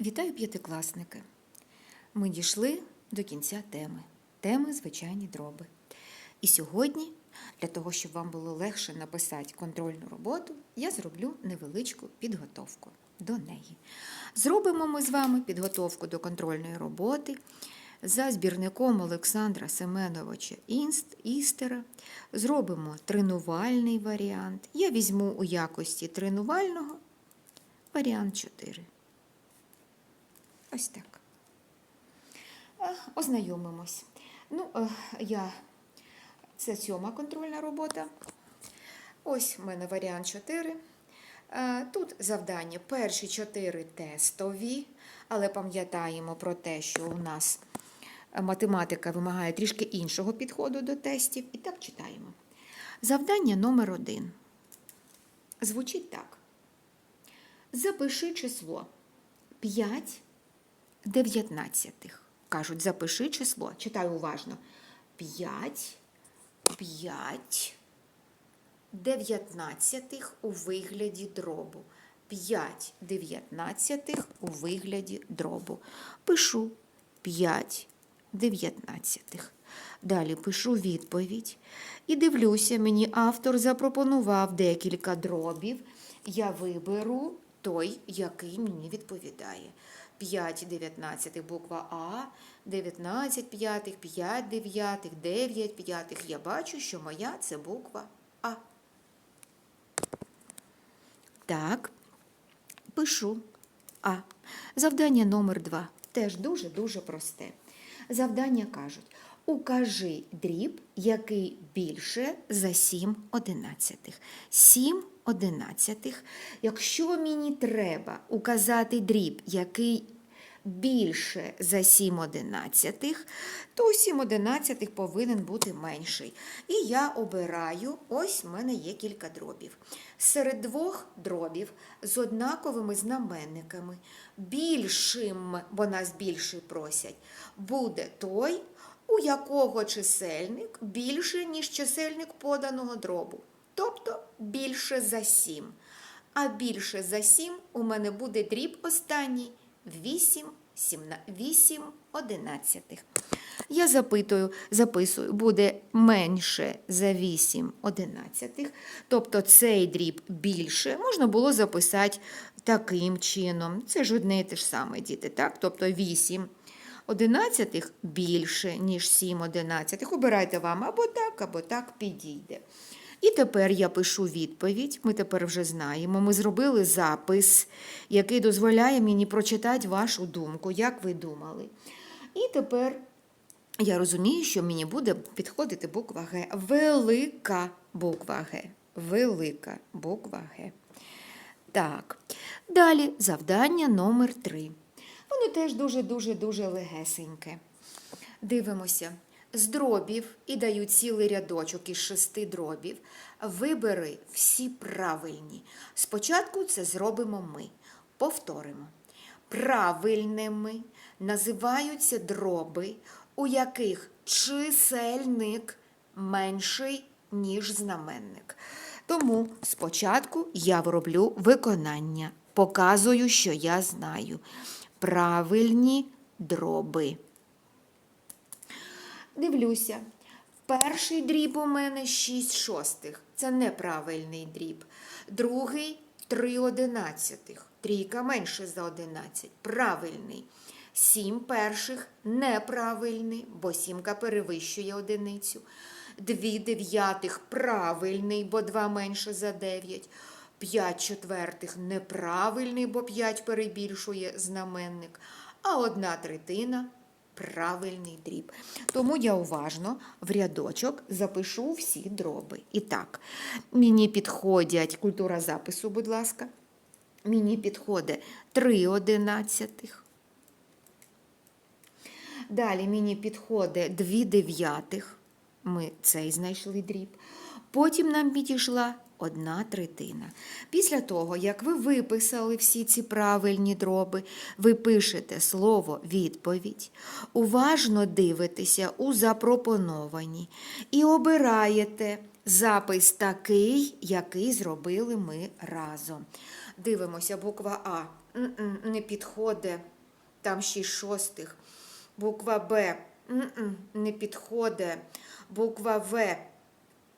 Вітаю п'ятикласники! Ми дійшли до кінця теми. Теми звичайні дроби. І сьогодні, для того, щоб вам було легше написати контрольну роботу, я зроблю невеличку підготовку до неї. Зробимо ми з вами підготовку до контрольної роботи за збірником Олександра Семеновича Інст, Істера. Зробимо тренувальний варіант. Я візьму у якості тренувального варіант 4. Ось так. Е, Ознайомимось. Ну, е, я... Це сьома контрольна робота. Ось в мене варіант 4. Е, Тут завдання перші 4 тестові, але пам'ятаємо про те, що у нас математика вимагає трішки іншого підходу до тестів. І так читаємо. Завдання номер 1. Звучить так. Запиши число 5 дев'ятнадцятих. Кажуть, запиши число. Читаю уважно. 5, 5 дев'ятнадцятих у вигляді дробу. 5 дев'ятнадцятих у вигляді дробу. Пишу 5 дев'ятнадцятих. Далі пишу відповідь. І дивлюся, мені автор запропонував декілька дробів. Я виберу той, який мені відповідає. 5 дев'ятнадцятих буква А, 19 п'ятих, 5 дев'ятих, 9 п'ятих. Я бачу, що моя це буква А. Так, пишу А. Завдання номер 2 теж дуже-дуже просте. Завдання кажуть: укажи дріб, який більше за 7 одинадцятих. 7 одинадцятих. Якщо мені треба указати дріб, який більше за 7 одинадцятих, то 7 одинадцятих повинен бути менший. І я обираю, ось в мене є кілька дробів. Серед двох дробів з однаковими знаменниками, більшим, бо нас більше просять, буде той, у якого чисельник більше, ніж чисельник поданого дробу. Тобто більше за 7. А більше за 7 у мене буде дріб останній 8, 8 одинадцятих. Я запитую, записую, буде менше за 8 одинадцятих. Тобто цей дріб більше можна було записати таким чином. Це ж одне і те ж саме, діти, так? Тобто 8 одинадцятих більше, ніж 7 одинадцятих. Обирайте вам або так, або так підійде. І тепер я пишу відповідь. Ми тепер вже знаємо. Ми зробили запис, який дозволяє мені прочитати вашу думку, як ви думали. І тепер я розумію, що мені буде підходити буква Г. Велика буква Г. Велика буква Г. Так. Далі завдання номер 3. Воно теж дуже-дуже-дуже легесеньке. Дивимося. З дробів і дають цілий рядочок із шести дробів. Вибери всі правильні. Спочатку це зробимо ми. Повторимо. Правильними називаються дроби, у яких чисельник менший, ніж знаменник. Тому спочатку я роблю виконання, показую, що я знаю. Правильні дроби. Дивлюся. Перший дріб у мене 6 шостих. Це неправильний дріб. Другий 3 одинадцятих. Трійка менше за 11. Правильний. Сім перших неправильний, бо сімка перевищує одиницю. Дві дев'ятих правильний, бо два менше за 9. П'ять четвертих неправильний, бо 5 перебільшує знаменник. А одна третина правильний дріб. Тому я уважно в рядочок запишу всі дроби. І так, мені підходять культура запису, будь ласка. Мені підходить 3 одинадцятих. Далі мені підходить 2 дев'ятих. Ми цей знайшли дріб. Потім нам підійшла одна третина. Після того, як ви виписали всі ці правильні дроби, ви пишете слово відповідь, уважно дивитеся у запропоновані і обираєте запис такий, який зробили ми разом. Дивимося, буква А не підходить. Там шість шостих. Буква Б. Не підходить. Буква В.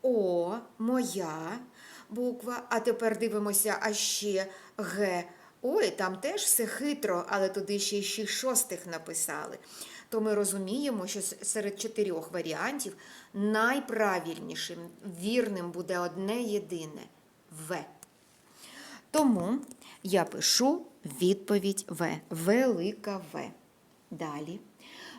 О, моя буква. А тепер дивимося, а ще Г. Ой, там теж все хитро, але туди ще шість шостих написали. То ми розуміємо, що серед чотирьох варіантів найправильнішим, вірним буде одне єдине В. Тому я пишу відповідь В. Велика В. Далі.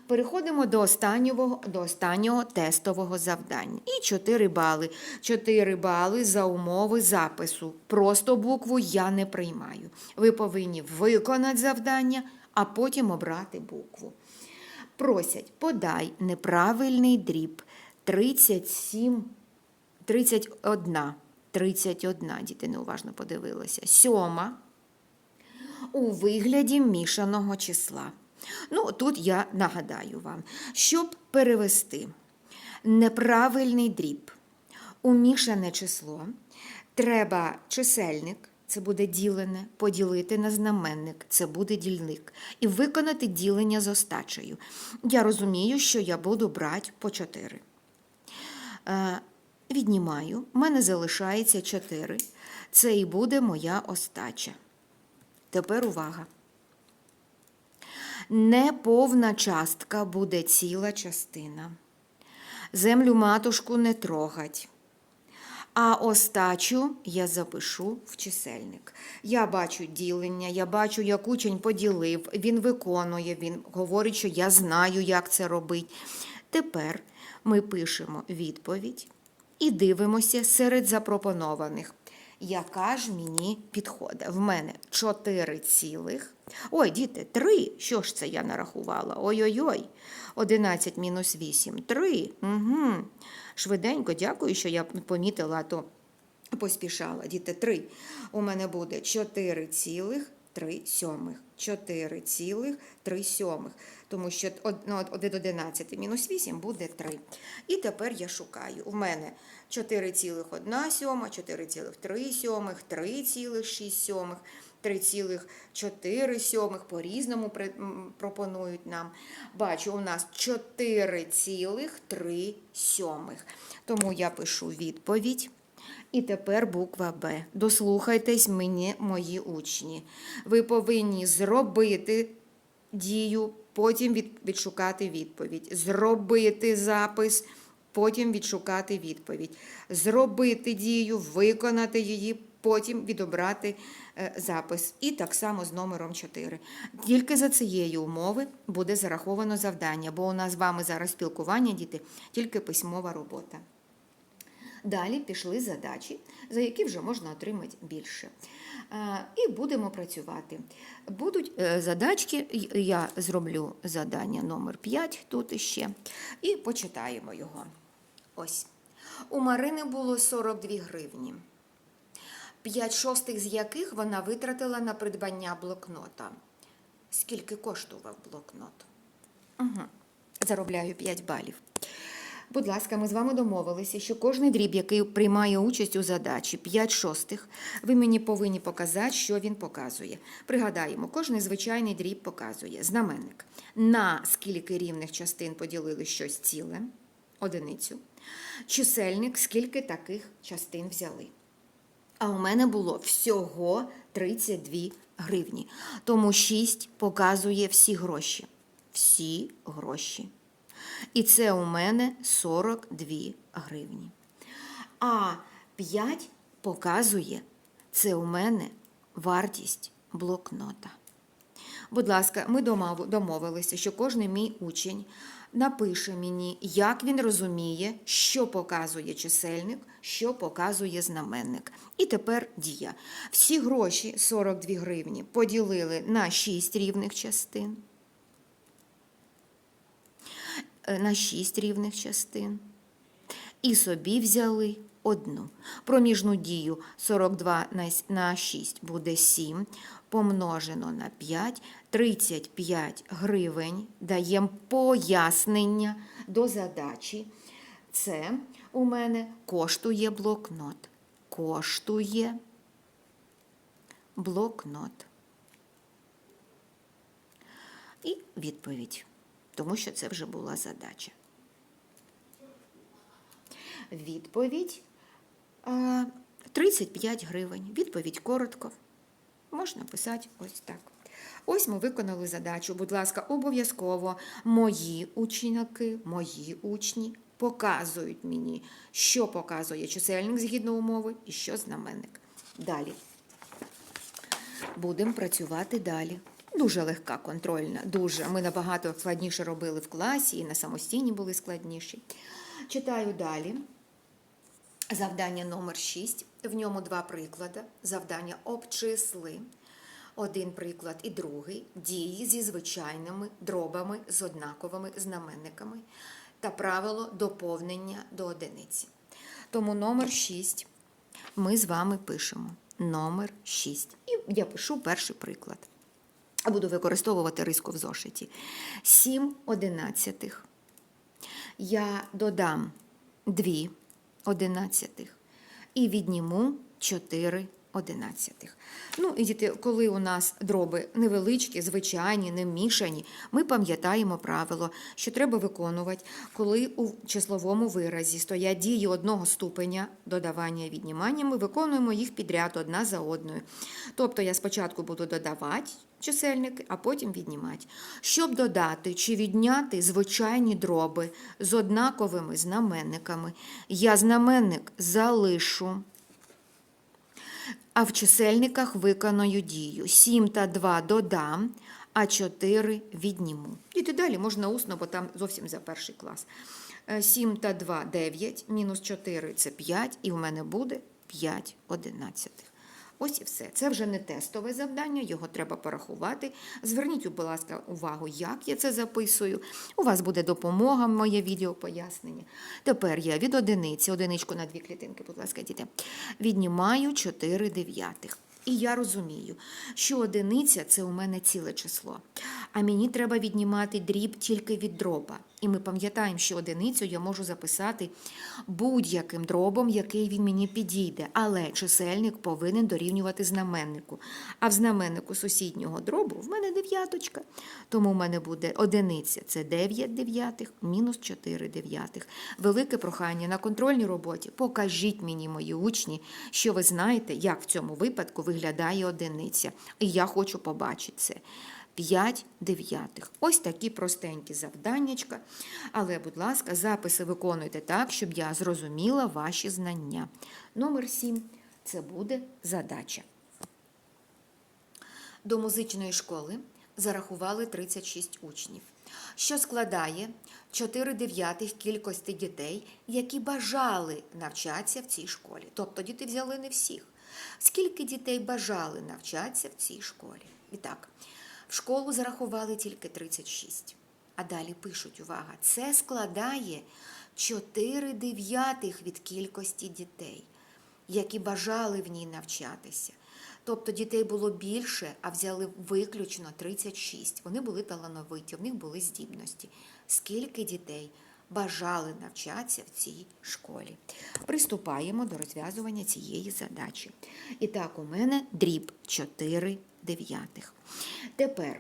Переходимо до останнього, до останнього тестового завдання. І 4 бали. 4 бали за умови запису. Просто букву я не приймаю. Ви повинні виконати завдання, а потім обрати букву. Просять, подай неправильний дріб 37 31. 31, діти неуважно подивилися. Сьома у вигляді мішаного числа. Ну, тут я нагадаю вам, щоб перевести неправильний дріб у мішане число, треба чисельник, це буде ділене, поділити на знаменник, це буде дільник, і виконати ділення з остачею. Я розумію, що я буду брати по 4. Е, Віднімаю, в мене залишається 4. Це і буде моя остача. Тепер увага. Неповна частка буде ціла частина. Землю матушку не трогать. А остачу я запишу в чисельник. Я бачу ділення, я бачу, як учень поділив, він виконує, він говорить, що я знаю, як це робить. Тепер ми пишемо відповідь і дивимося серед запропонованих. Яка ж мені підходить? В мене 4 цілих. Ой, діти, 3. Що ж це я нарахувала? Ой-ой-ой. 11 мінус 8. 3. Угу. Швиденько, дякую, що я помітила, то поспішала. Діти, 3. У мене буде 4 цілих 3 сьомих. 4 цілих 3 сьомих. Тому що ну, від 11 мінус 8 буде 3. І тепер я шукаю. У мене 4,1 сьома, 4,3 сьомих, 3,6 сьомих, 3,4 сьомих. По-різному пропонують нам. Бачу, у нас 4,3 сьомих. Тому я пишу відповідь. І тепер буква Б. Дослухайтесь мені, мої учні. Ви повинні зробити дію, потім відшукати відповідь. Зробити запис, потім відшукати відповідь. Зробити дію, виконати її, потім відобрати е, запис. І так само з номером 4. Тільки за цієї умови буде зараховано завдання, бо у нас з вами зараз спілкування, діти, тільки письмова робота. Далі пішли задачі, за які вже можна отримати більше. Е, І будемо працювати. Будуть е, задачки, я зроблю задання номер 5 тут іще, і почитаємо його. Ось. У Марини було 42 гривні, 5 шостих з яких вона витратила на придбання блокнота. Скільки коштував блокнот? Угу. Заробляю 5 балів. Будь ласка, ми з вами домовилися, що кожний дріб, який приймає участь у задачі 5 шостих, ви мені повинні показати, що він показує. Пригадаємо, кожний звичайний дріб показує знаменник. На скільки рівних частин поділили щось ціле, одиницю. Чисельник, скільки таких частин взяли. А у мене було всього 32 гривні. Тому 6 показує всі гроші. Всі гроші. І це у мене 42 гривні. А 5 показує, це у мене вартість блокнота. Будь ласка, ми домовилися, що кожен мій учень напише мені, як він розуміє, що показує чисельник, що показує знаменник. І тепер дія. Всі гроші 42 гривні поділили на 6 рівних частин. Е, На 6 рівних частин. І собі взяли одну. Проміжну дію 42 на на 6 буде 7, помножено на 5, 35 гривень. Даємо пояснення до задачі. Це у мене коштує блокнот. Коштує блокнот. І відповідь, тому що це вже була задача. Відповідь 35 гривень. Відповідь коротко. Можна писати ось так. Ось ми виконали задачу. Будь ласка, обов'язково мої ученики, мої учні показують мені, що показує чисельник згідно умови і що знаменник. Далі. Будемо працювати далі. Дуже легка контрольна, дуже. Ми набагато складніше робили в класі і на самостійні були складніші. Читаю далі. Завдання номер 6. В ньому два приклади. Завдання обчисли. Один приклад і другий дії зі звичайними дробами з однаковими знаменниками та правило доповнення до одиниці. Тому номер 6 ми з вами пишемо. Номер 6. І я пишу перший приклад. Буду використовувати риску в зошиті. 7 одинадцятих. Я додам 2 одинадцятих і відніму 4 одинадцятих. Ну, і діти, коли у нас дроби невеличкі, звичайні, не мішані, ми пам'ятаємо правило, що треба виконувати, коли у числовому виразі стоять дії одного ступеня додавання і віднімання, ми виконуємо їх підряд одна за одною. Тобто я спочатку буду додавати чисельники, а потім віднімати. Щоб додати чи відняти звичайні дроби з однаковими знаменниками, я знаменник залишу. А в чисельниках виконую дію. 7 та 2 додам, а 4 відніму. І далі можна усно, бо там зовсім за перший клас. 7 та 2 – 9, мінус 4 – це 5, і в мене буде 5 одинадцятих. Ось і все. Це вже не тестове завдання, його треба порахувати. Зверніть, будь ласка, увагу, як я це записую. У вас буде допомога, моє відео пояснення. Тепер я від одиниці, одиничку на дві клітинки, будь ласка, діти, віднімаю 4 дев'ятих. І я розумію, що одиниця це у мене ціле число. А мені треба віднімати дріб тільки від дроба. І ми пам'ятаємо, що одиницю я можу записати будь-яким дробом, який він мені підійде. Але чисельник повинен дорівнювати знаменнику. А в знаменнику сусіднього дробу в мене дев'яточка. Тому в мене буде одиниця це 9 дев'ятих, мінус 4 дев'ятих. Велике прохання на контрольній роботі. Покажіть мені, мої учні, що ви знаєте, як в цьому випадку виглядає одиниця. І я хочу побачити це. 5 дев'ятих. Ось такі простенькі завданнячка. Але, будь ласка, записи виконуйте так, щоб я зрозуміла ваші знання. Номер 7 це буде задача. До музичної школи зарахували 36 учнів, що складає 4 дев'ятих кількості дітей, які бажали навчатися в цій школі. Тобто діти взяли не всіх. Скільки дітей бажали навчатися в цій школі? І так, в школу зарахували тільки 36. А далі пишуть, увага, це складає 4 дев'ятих від кількості дітей, які бажали в ній навчатися. Тобто дітей було більше, а взяли виключно 36. Вони були талановиті, в них були здібності. Скільки дітей бажали навчатися в цій школі? Приступаємо до розв'язування цієї задачі. І так, у мене дріб 4 дев'ятих. Тепер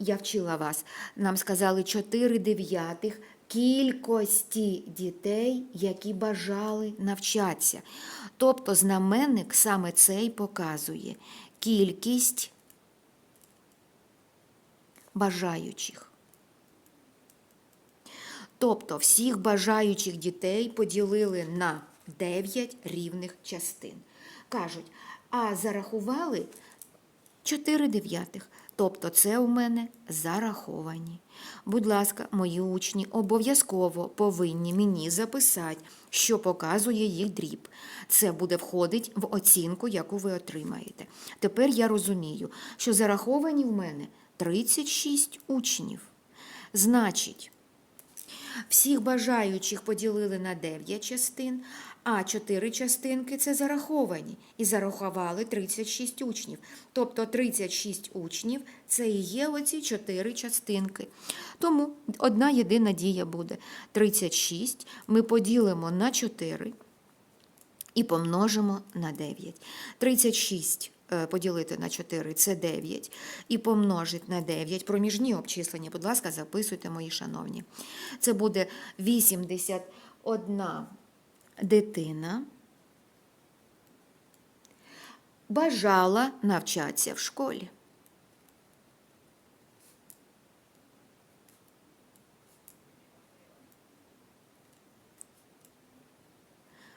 я вчила вас, нам сказали 4 дев'ятих кількості дітей, які бажали навчатися. Тобто знаменник саме цей показує кількість бажаючих. Тобто всіх бажаючих дітей поділили на 9 рівних частин. Кажуть, а зарахували 4 дев'ятих. Тобто це у мене зараховані. Будь ласка, мої учні обов'язково повинні мені записати, що показує їх дріб. Це буде входить в оцінку, яку ви отримаєте. Тепер я розумію, що зараховані в мене 36 учнів. Значить, Всіх бажаючих поділили на 9 частин, а 4 частинки це зараховані. І зарахували 36 учнів. Тобто 36 учнів це і є оці 4 частинки. Тому одна єдина дія буде. 36 ми поділимо на 4 і помножимо на 9. 36 е, поділити на 4 це 9. І помножити на 9. Проміжні обчислення, будь ласка, записуйте, мої шановні. Це буде 81 дитина. Бажала навчатися в школі.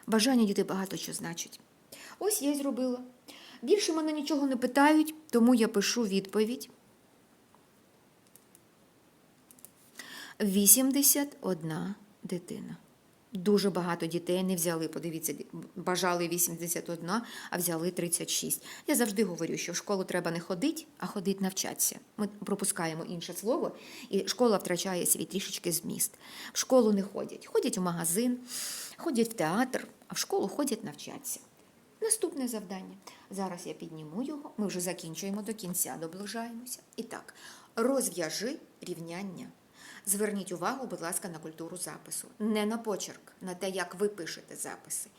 Бажання діти багато що значить. Ось я й зробила. Більше мене нічого не питають, тому я пишу відповідь. 81 дитина. Дуже багато дітей не взяли. Подивіться, бажали 81, а взяли 36. Я завжди говорю, що в школу треба не ходити, а ходити навчатися. Ми пропускаємо інше слово, і школа втрачає свій трішечки зміст. В школу не ходять. Ходять у магазин, ходять в театр, а в школу ходять навчатися. Наступне завдання. Зараз я підніму його, ми вже закінчуємо до кінця, доближаємося. І так, розв'яжи рівняння. Зверніть увагу, будь ласка, на культуру запису, не на почерк, на те, як ви пишете записи.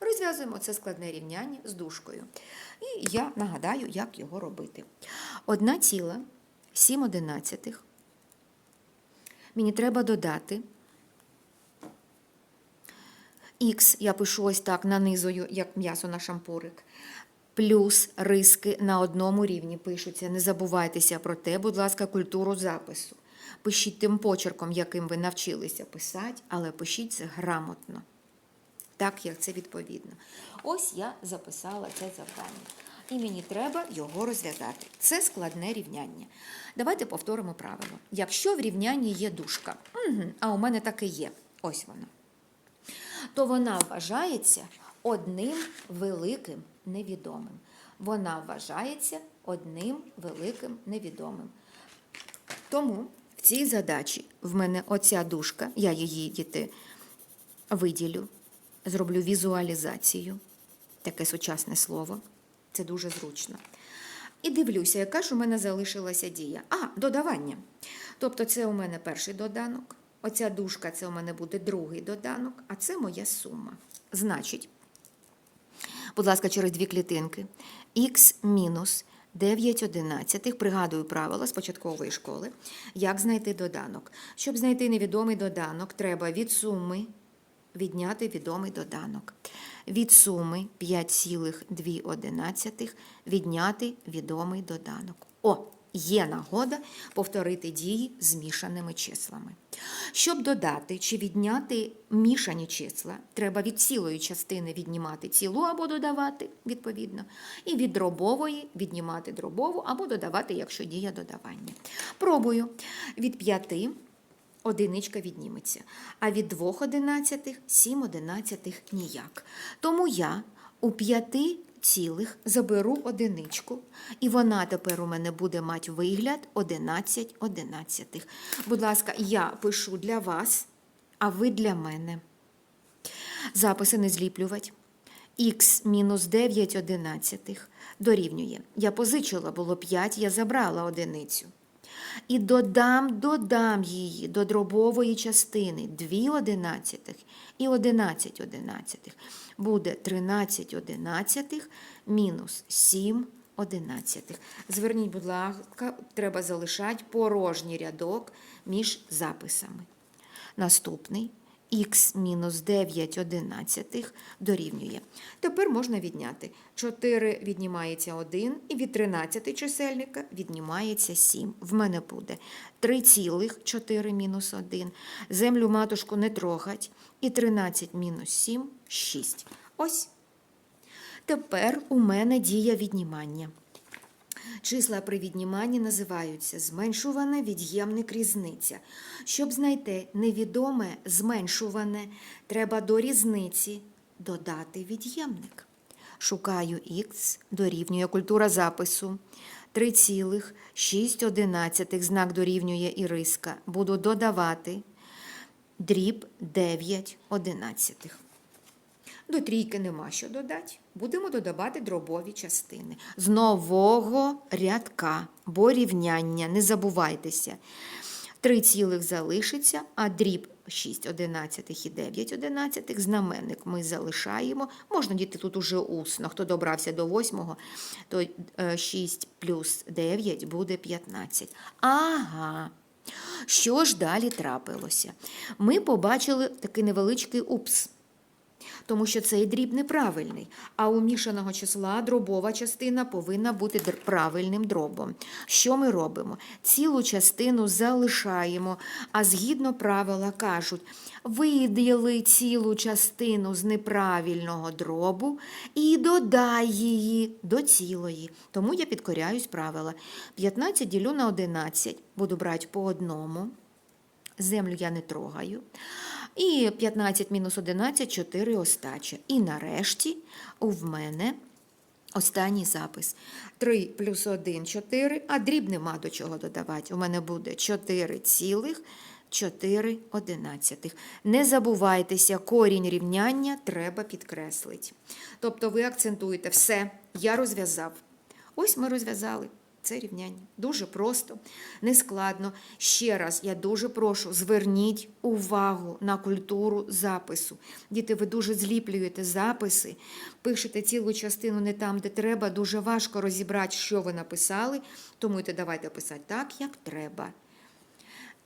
Розв'язуємо це складне рівняння з дужкою. І я нагадаю, як його робити. 1,7 одинадцятих. Мені треба додати Х, я пишу ось так, нанизую, як м'ясо на шампурик. Плюс риски на одному рівні пишуться. Не забувайтеся про те, будь ласка, культуру запису. Пишіть тим почерком, яким ви навчилися писати, але пишіть це грамотно. Так, як це відповідно. Ось я записала це завдання. І мені треба його розв'язати. Це складне рівняння. Давайте повторимо правило. Якщо в рівнянні є дужка, угу, а у мене таке є, ось вона, то вона вважається одним великим невідомим. Вона вважається одним великим невідомим. Тому в цій задачі в мене оця дужка, я її діти виділю, зроблю візуалізацію, таке сучасне слово, це дуже зручно. І дивлюся, яка ж у мене залишилася дія. А, додавання. Тобто, це у мене перший доданок. Оця дужка це у мене буде другий доданок, а це моя сума. Значить, будь ласка, через дві клітинки. Х мінус 9 одинадцятих, пригадую правила з початкової школи, як знайти доданок. Щоб знайти невідомий доданок, треба від суми відняти відомий доданок. Від суми 5,2 відняти відомий доданок. О, є нагода повторити дії з мішаними числами. Щоб додати чи відняти мішані числа, треба від цілої частини віднімати цілу або додавати, відповідно, і від дробової віднімати дробову або додавати, якщо дія додавання. Пробую. Від 5 одиничка відніметься, а від 2 одинадцятих 7 одинадцятих ніяк. Тому я у 5 цілих заберу одиничку, і вона тепер у мене буде мати вигляд 11 одинадцятих. Будь ласка, я пишу для вас, а ви для мене. Записи не зліплювати. Х мінус 9 одинадцятих дорівнює. Я позичила було 5, я забрала одиницю. І додам, додам її до дробової частини 2 одинадцятих і 11 одинадцятих. Буде 13 одинадцятих мінус 7 одинадцятих. Зверніть, будь ласка, треба залишати порожній рядок між записами. Наступний х мінус 9 одинадцятих дорівнює. Тепер можна відняти. 4 віднімається 1, і від 13 чисельника віднімається 7. В мене буде 3,4 мінус 1. Землю матушку не трогать. І 13 мінус 7 – 6. Ось. Тепер у мене дія віднімання. Числа при відніманні називаються зменшуване, від'ємник, різниця. Щоб знайти невідоме зменшуване, треба до різниці додати від'ємник. Шукаю х, дорівнює культура запису. 3,6 знак дорівнює іриска. Буду додавати дріб 9 одинадцятих. До трійки нема що додати. Будемо додавати дробові частини. З нового рядка, бо рівняння, не забувайтеся. Три цілих залишиться, а дріб 6 одинадцятих і 9 одинадцятих. Знаменник ми залишаємо. Можна діти тут уже усно. Хто добрався до 8, то е, 6 плюс 9 буде 15. Ага. Що ж далі трапилося? Ми побачили такий невеличкий упс. Тому що цей дріб неправильний, а у мішаного числа дробова частина повинна бути правильним дробом. Що ми робимо? Цілу частину залишаємо, а згідно правила кажуть, виділи цілу частину з неправильного дробу і додай її до цілої. Тому я підкоряюсь правила. 15 ділю на 11, буду брати по одному. Землю я не трогаю. І 15 мінус 11 – 4 остача. І нарешті в мене останній запис. 3 плюс 1 – 4, а дріб нема до чого додавати. У мене буде 4 цілих 4 одинадцятих. Не забувайтеся, корінь рівняння треба підкреслити. Тобто ви акцентуєте все, я розв'язав. Ось ми розв'язали це рівняння. Дуже просто, нескладно. Ще раз я дуже прошу, зверніть увагу на культуру запису. Діти, ви дуже зліплюєте записи, пишете цілу частину не там, де треба. Дуже важко розібрати, що ви написали, тому йте давайте писати так, як треба.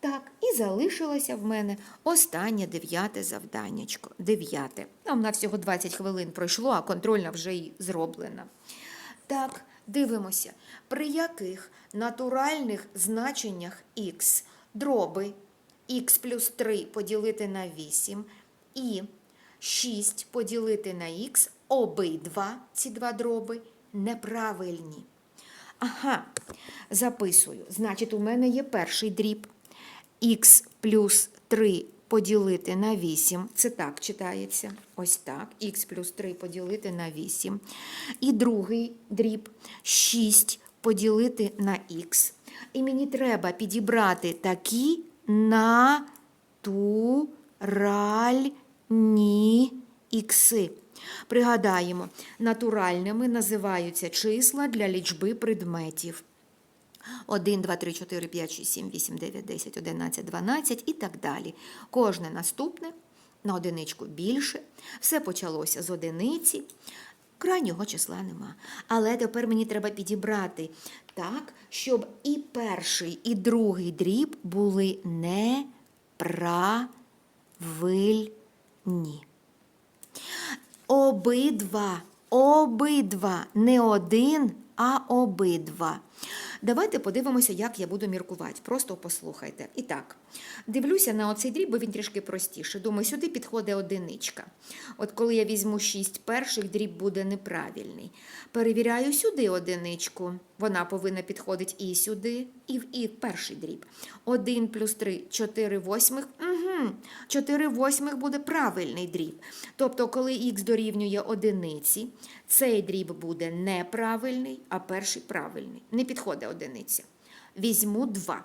Так, і залишилося в мене останнє дев'яте завданнячко. Дев'яте. Нам на всього 20 хвилин пройшло, а контрольна вже і зроблена. Так, дивимося, при яких натуральних значеннях х дроби х плюс 3 поділити на 8 і 6 поділити на х, обидва ці два дроби неправильні. Ага, записую. Значить, у мене є перший дріб. х плюс 3 поділити на 8. Це так читається. Ось так. х плюс 3 поділити на 8. І другий дріб 6 поділити на х. І мені треба підібрати такі натуральні ікси. Пригадаємо, натуральними називаються числа для лічби предметів. 1, 2, 3, 4, 5, 6, 7, 8, 9, 10, 11, 12 і так далі. Кожне наступне на одиничку більше. Все почалося з одиниці. Крайнього числа нема. Але тепер мені треба підібрати так, щоб і перший, і другий дріб були неправильні. Обидва, обидва, не один, а обидва. Давайте подивимося, як я буду міркувати. Просто послухайте. І так, дивлюся на оцей дріб, бо він трішки простіше. Думаю, сюди підходить одиничка. От коли я візьму шість перших, дріб буде неправильний. Перевіряю сюди одиничку. Вона повинна підходити і сюди, і і перший дріб. 1 плюс 3 – 4 восьмих. Угу. 4 восьмих буде правильний дріб. Тобто, коли х дорівнює одиниці, цей дріб буде неправильний, а перший правильний. Не підходить одиниця. Візьму 2.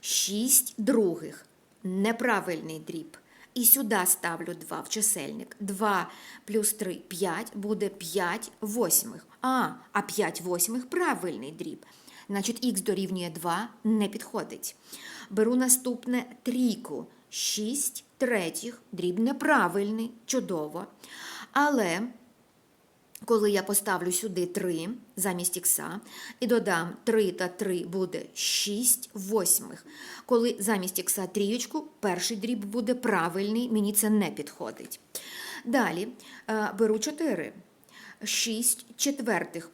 6 других. Неправильний дріб. І сюди ставлю 2 в чисельник. 2 плюс 3 – 5, буде 5 восьмих. А, а 5 восьмих – правильний дріб. Значить, х дорівнює 2 не підходить. Беру наступне трійку. 6 третіх, дріб неправильний, чудово. Але коли я поставлю сюди 3 замість ікса і додам 3 та 3 буде 6 восьмих. Коли замість ікса трієчку, перший дріб буде правильний, мені це не підходить. Далі е, беру 4. 6 четвертих.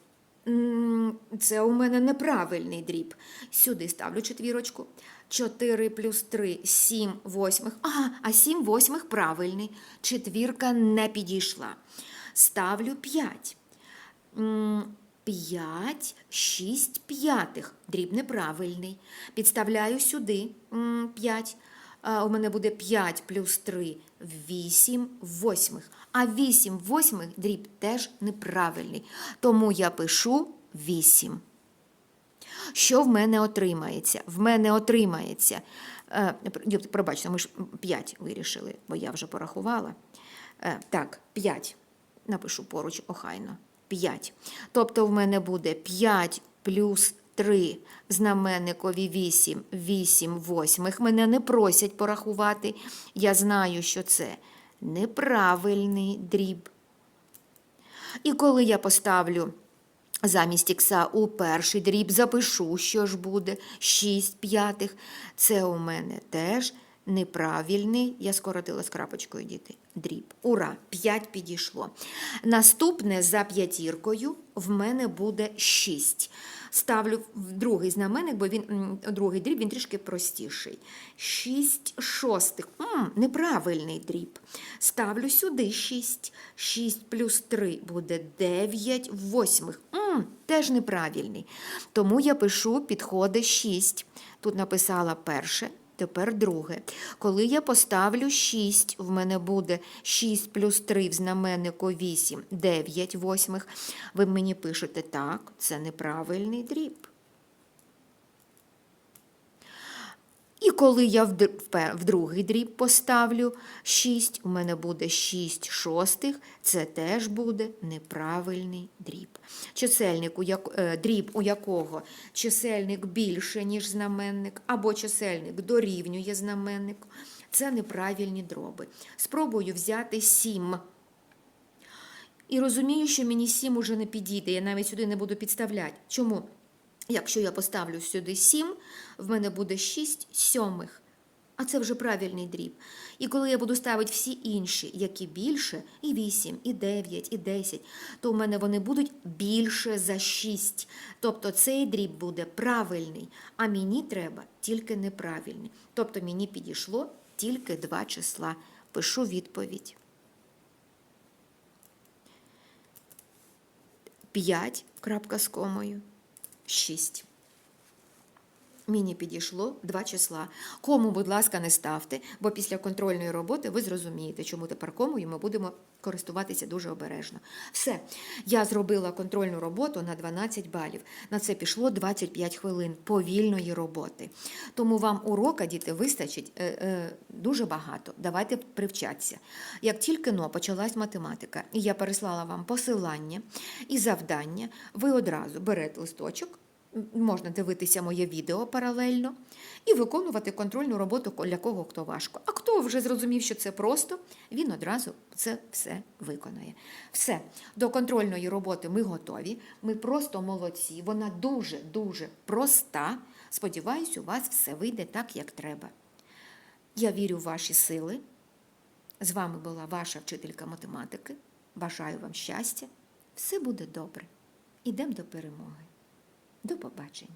Це у мене неправильний дріб. Сюди ставлю четвірочку. 4 плюс 3 – 7 восьмих. Ага, а 7 восьмих правильний. Четвірка не підійшла. Ставлю 5. 5, 6 п'ятих. Дріб неправильний. Підставляю сюди 5. У мене буде 5 плюс 3 – 8 восьмих. А 8 восьмих дріб теж неправильний. Тому я пишу 8. Що в мене отримається? В мене отримається. Е, Пробачте, ми ж 5 вирішили, бо я вже порахувала. Е, Так, 5. Напишу поруч охайно. 5. Тобто в мене буде 5 плюс 3, знаменникові 8, 8 восьмих. Мене не просять порахувати. Я знаю, що це неправильний дріб. І коли я поставлю замість ікса у перший дріб, запишу, що ж буде 6 п'ятих. Це у мене теж неправильний, я скоротила з крапочкою діти, дріб. Ура! 5 підійшло. Наступне за п'ятіркою в мене буде 6. Ставлю другий знаменник, бо він другий дріб він трішки простіший. 6 шостих. М, неправильний дріб. Ставлю сюди 6. 6 плюс 3 буде 9 восьмих. М, теж неправильний. Тому я пишу підходи 6. Тут написала перше. Тепер друге. Коли я поставлю 6, в мене буде 6 плюс 3 в знаменнику 8, 9 восьмих. Ви мені пишете так, це неправильний дріб. І коли я в другий дріб поставлю 6, у мене буде 6 шостих, це теж буде неправильний дріб. Чисельник, у як, е, дріб, у якого чисельник більше, ніж знаменник, або чисельник дорівнює знаменнику, це неправильні дроби. Спробую взяти 7. І розумію, що мені 7 уже не підійде, я навіть сюди не буду підставляти. Чому? Якщо я поставлю сюди 7, в мене буде 6 сьомих. А це вже правильний дріб. І коли я буду ставити всі інші, які більше, і 8, і 9, і 10, то в мене вони будуть більше за 6. Тобто цей дріб буде правильний, а мені треба тільки неправильний. Тобто мені підійшло тільки два числа. Пишу відповідь. 5, крапка з комою, 6. Мені підійшло два числа. Кому, будь ласка, не ставте, бо після контрольної роботи ви зрозумієте, чому тепер комою ми будемо користуватися дуже обережно. Все, я зробила контрольну роботу на 12 балів. На це пішло 25 хвилин повільної роботи. Тому вам урока, діти, вистачить е, е, дуже багато. Давайте привчатися. Як тільки но почалась математика, і я переслала вам посилання і завдання, ви одразу берете листочок можна дивитися моє відео паралельно і виконувати контрольну роботу для кого хто важко. А хто вже зрозумів, що це просто, він одразу це все виконає. Все, до контрольної роботи ми готові. Ми просто молодці. Вона дуже-дуже проста. Сподіваюсь, у вас все вийде так, як треба. Я вірю в ваші сили. З вами була ваша вчителька математики. Бажаю вам щастя. Все буде добре. Ідемо до перемоги. До побачення.